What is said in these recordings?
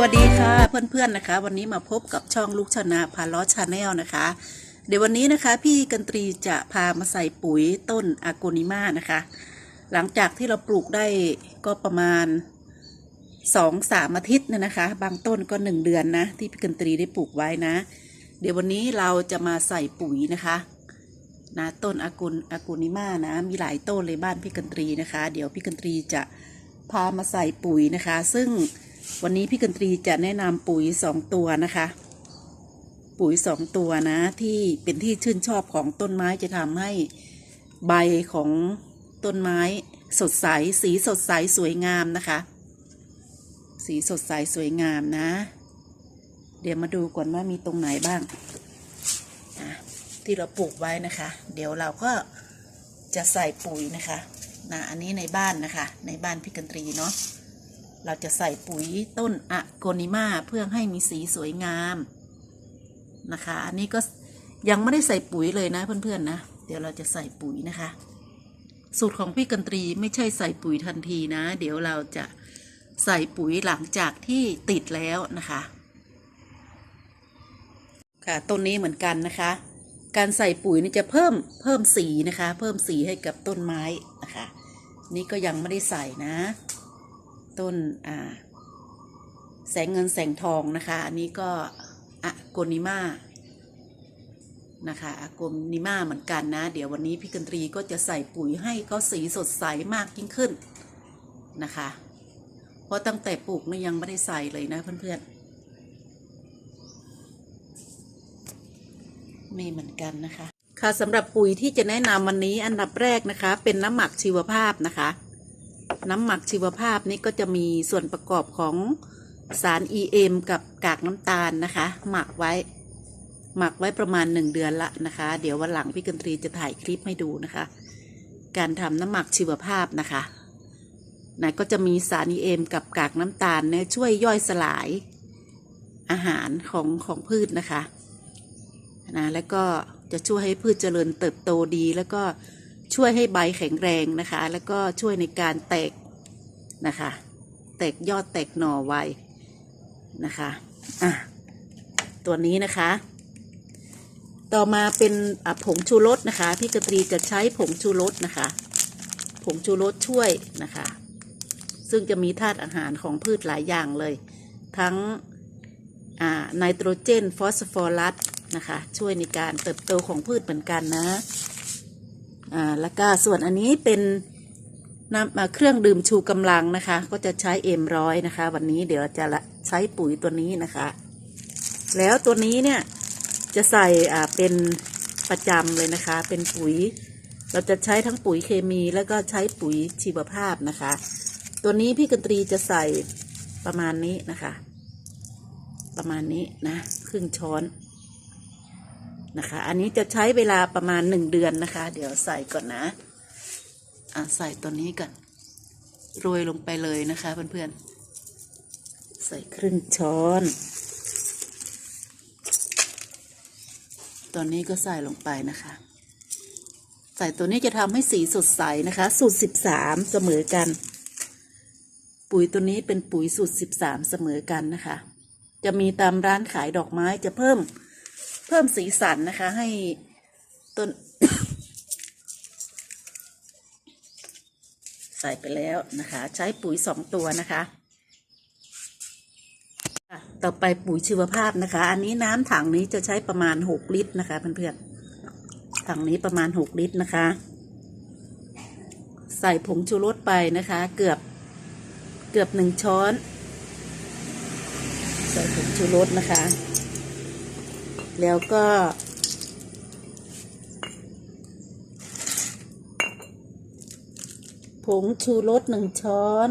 วัสดีค่ะเพื่อนๆนะคะ วันนี้มาพบกับช่องลูกชนะพาล้อชาแนลนะคะ เดี๋ยววันนี้นะคะ พี่กันตรีจะพามาใส่ปุ๋ยต้นอาโกนิมานะคะ หลังจากที่เราปลูกได้ก็ประมาณสองสามอาทิตย์เนี่ยนะคะ บางต้นก็หนึ่งเดือนนะ ที่พี่กันตรีได้ปลูกไว้นะ เดี๋ยววันนี้เราจะมาใส่ปุ๋ยนะคะนะต้นอากุนอากุนิมานะ มีหลายต้นเลยบ้านพี่กันตรีนะคะ เดี๋ยวพี่กันตรีจะพามาใส่ปุ๋ยนะคะ ซึ่ง วันนี้พี่กันตรีจะแนะนำปุ๋ยสองตัวนะคะ ปุ๋ยสองตัวนะที่เป็นที่ชื่นชอบของต้นไม้จะทำให้ใบของต้นไม้สดใส สีสดใสสวยงามนะคะ สีสดใสสวยงามนะ เดี๋ยวมาดูก่อนว่ามีตรงไหนบ้างที่เราปลูกไว้นะคะ เดี๋ยวเราก็จะใส่ปุ๋ยนะคะนะอันนี้ในบ้านนะคะ ในบ้านพี่กันตรีเนาะ เราจะใส่ปุ๋ยต้นอะโกนิมาเพื่อให้มีสีสวยงามนะคะ อันนี้ก็ยังไม่ได้ใส่ปุ๋ยเลยนะเพื่อนๆนะ เดี๋ยวเราจะใส่ปุ๋ยนะคะ สูตรของพี่กันตรีไม่ใช่ใส่ปุ๋ยทันทีนะ เดี๋ยวเราจะใส่ปุ๋ยหลังจากที่ติดแล้วนะคะ ค่ะต้นนี้เหมือนกันนะคะ การใส่ปุ๋ยนี่จะเพิ่มเพิ่มสีนะคะ เพิ่มสีให้กับต้นไม้นะคะ นี่ก็ยังไม่ได้ใส่นะ ต้นอ่าแสงเงินแสงทองนะคะ อันนี้ก็อะโกนิมานะคะอะโกนิมาเหมือนกันนะ เดี๋ยววันนี้พี่กันตรีก็จะใส่ปุ๋ยให้เขาสีสดใสมากยิ่งขึ้นนะคะ เพราะตั้งแต่ปลูกนี่ยังไม่ได้ใส่เลยนะเพื่อนๆมีเหมือนกันนะคะ ค่ะสำหรับปุ๋ยที่จะแนะนำวันนี้อันดับแรกนะคะ เป็นน้ำหมักชีวภาพนะคะ น้ำหมักชีวภาพนี่ก็จะมีส่วนประกอบของสาร EM กับกากน้ำตาลนะคะ หมักไว้ หมักไว้ประมาณหนึ่งเดือนละนะคะ เดี๋ยววันหลังพี่กันตรีจะถ่ายคลิปให้ดูนะคะ การทำน้ำหมักชีวภาพนะคะนะก็จะมีสาร EM กับกากน้ำตาลเนี่ยช่วยย่อยสลายอาหารของของพืชนะคะนะแล้วก็จะช่วยให้พืชเจริญเติบโตดีแล้วก็ ช่วยให้ใบแข็งแรงนะคะ แล้วก็ช่วยในการแตกนะคะ แตกยอดแตกหน่อไวนะคะอะตัวนี้นะคะ ต่อมาเป็นผงชูรสนะคะ พี่กระตรีจะใช้ผงชูรสนะคะ ผงชูรสช่วยนะคะ ซึ่งจะมีธาตุอาหารของพืชหลายอย่างเลย ทั้งไนโตรเจน ฟอสฟอรัสนะคะ ช่วยในการเติบโตของพืชเหมือนกันนะ อ่าแล้วก็ส่วนอันนี้เป็นน้ำอ่าเครื่องดื่มชูกำลังนะคะ ก็จะใช้เอ็มร้อยนะคะ วันนี้เดี๋ยวจะละใช้ปุ๋ยตัวนี้นะคะ แล้วตัวนี้เนี่ยจะใส่อ่าเป็นประจำเลยนะคะ เป็นปุ๋ย เราจะใช้ทั้งปุ๋ยเคมีแล้วก็ใช้ปุ๋ยชีวภาพนะคะ ตัวนี้พี่กันตรีจะใส่ประมาณนี้นะคะ ประมาณนี้นะ ครึ่งช้อน นะคะ อันนี้จะใช้เวลาประมาณหนึ่งเดือนนะคะ เดี๋ยวใส่ก่อนนะอะใส่ตัวนี้ก่อนโรยลงไปเลยนะคะเพื่อนๆ ใส่ครึ่งช้อนตัวนี้ก็ใส่ลงไปนะคะ ใส่ตัวนี้จะทำให้สีสดใสนะคะ สูตรสิบสามเสมอกัน ปุ๋ยตัวนี้เป็นปุ๋ยสูตรสิบสามเสมอกันนะคะ จะมีตามร้านขายดอกไม้จะเพิ่ม เพิ่มสีสันนะคะ ให้ต้น ใส่ไปแล้วนะคะ ใช้ปุ๋ยสองตัวนะคะอะต่อไปปุ๋ยชีวภาพนะคะ อันนี้น้ำถังนี้จะใช้ประมาณหกลิตรนะคะเพื่อนๆถังนี้ประมาณหกลิตรนะคะ ใส่ผงชูรสไปนะคะ เกือบเกือบหนึ่งช้อน ใส่ผงชูรสนะคะ แล้วก็ ผงชูรสหนึ่งช้อน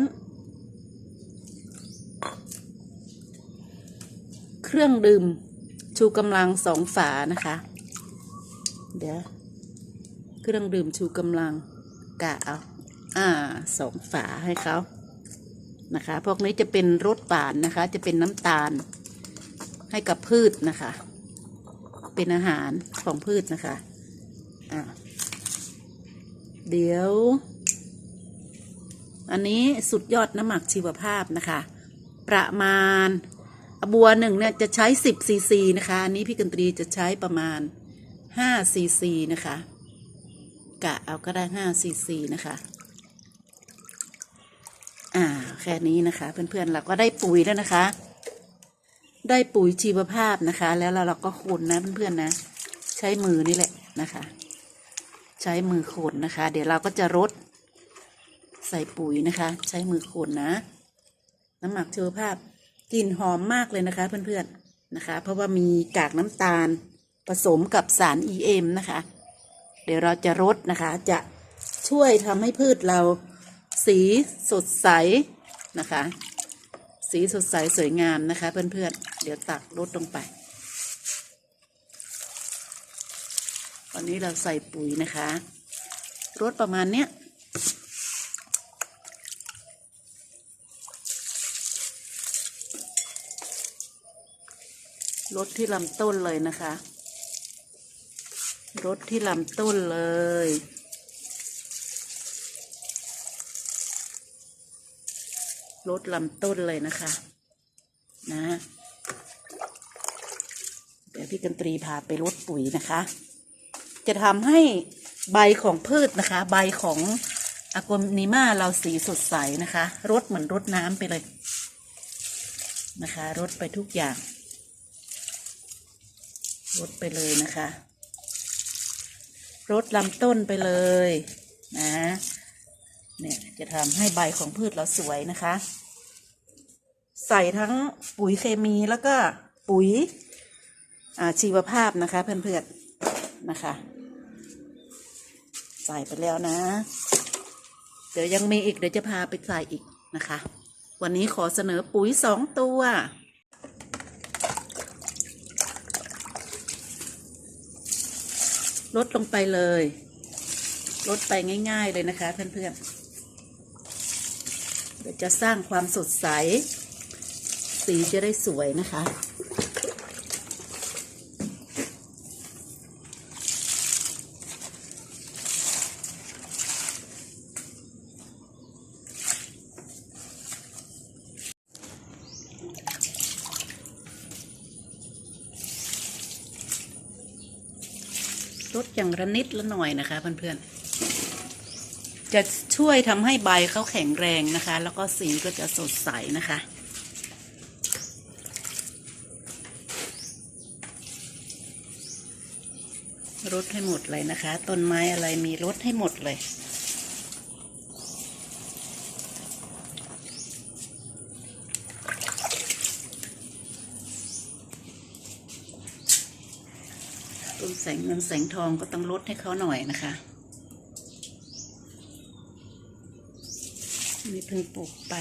เครื่องดื่มชูกำลังสองฝานะคะ เดี๋ยว เครื่องดื่มชูกำลังกะเอาอ่าสองฝาให้เขานะคะ พวกนี้จะเป็นรสหวานนะคะ จะเป็นน้ำตาลให้กับพืชนะคะ เป็นอาหารของพืชนะคะ อ่าเดี๋ยว อันนี้สุดยอดน้ำหมักชีวภาพนะคะ ประมาณบัวหนึ่งเนี่ยจะใช้สิบซีซีนะคะ อันนี้พี่กันตรีจะใช้ประมาณห้าซีซีนะคะ กะเอาก็ได้ห้าซีซีนะคะ อ่า แค่นี้นะคะ เพื่อนๆเราก็ได้ปุ๋ยแล้วนะคะ ได้ปุ๋ยชีวภาพนะคะ แล้วเราก็คนนะเพื่อนๆนะ ใช้มือนี่แหละนะคะ ใช้มือคนนะคะ เดี๋ยวเราก็จะรดใส่ปุ๋ยนะคะ ใช้มือคนนะ น้ำหมักชีวภาพกลิ่นหอมมากเลยนะคะเพื่อนๆนะคะ เพราะว่ามีกากน้ำตาลผสมกับสาร EM นะคะ เดี๋ยวเราจะรดนะคะ จะช่วยทำให้พืชเราสีสดใสนะคะ สีสดใสสวยงามนะคะเพื่อนๆ เดี๋ยวตักรดลงไปวันนี้เราใส่ปุ๋ยนะคะรดประมาณเนี้ยรดที่ลำต้นเลยนะคะรดที่ลำต้นเลย รดลำต้นเลยนะคะ นะ เดี๋ยวพี่กันตรีพาไปรดปุ๋ยนะคะ จะทำให้ใบของพืชนะคะ ใบของอากนิมาเราสีสดใสนะคะรดเหมือนรดน้ำไปเลยนะคะรดไปทุกอย่างรดไปเลยนะคะรดลำต้นไปเลยนะเนี่ยจะทำให้ใบของพืชเราสวยนะคะ ส่ทั้งปุ๋ยเคมีแล้วก็ปุ๋ยชีวภาพนะคะ เพื่อนๆนะคะ ใส่ไปแล้วนะ เดี๋ยวยังมีอีกเดี๋ยวจะพาไปใส่อีกนะคะ วันนี้ขอเสนอปุ๋ยสองตัวลดลงไปเลย ลดไปง่าย ๆ เลยนะคะ เพื่อนๆเดี๋ยวจะสร้างความสดใส สีจะได้สวยนะคะ ลดอย่างละนิดละหน่อยนะคะเพื่อนๆจะช่วยทำให้ใบเขาแข็งแรงนะคะ แล้วก็สีก็จะสดใสนะคะ รดให้หมดเลยนะคะ ต้นไม้อะไรมีรดให้หมดเลย ต้นแสงเงินแสงทองก็ต้องลดให้เขาหน่อยนะคะนี่เพิ่งปลูกไป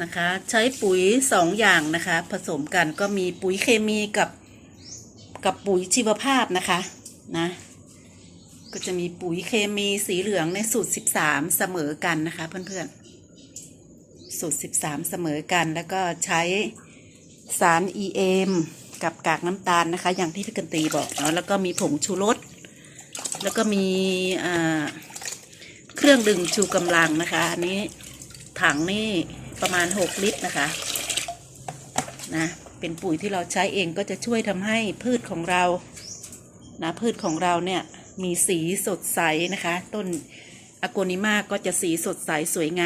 นะคะ ใช้ปุ๋ยสองอย่างนะคะ ผสมกันก็มีปุ๋ยเคมีกับกับปุ๋ยชีวภาพนะคะนะก็จะมีปุ๋ยเคมีสีเหลืองในสูตร 13 เสมอกันนะคะเพื่อนๆ สูตร 13 เสมอกันแล้วก็ใช้สาร EM กับกากน้ำตาลนะคะ อย่างที่พี่กันตีบอกเนาะแล้วก็มีผงชูรสแล้วก็มีเครื่องดึงชูกำลังนะคะอันนี้ถังนี่ ประมาณ 6 ลิตรนะคะนะเป็นปุ๋ยที่เราใช้เองก็จะช่วยทำให้พืชของเรานะพืชของเราเนี่ยมีสีสดใสนะคะ ต้นอโกนิมาก็จะสีสดใสสวยงาม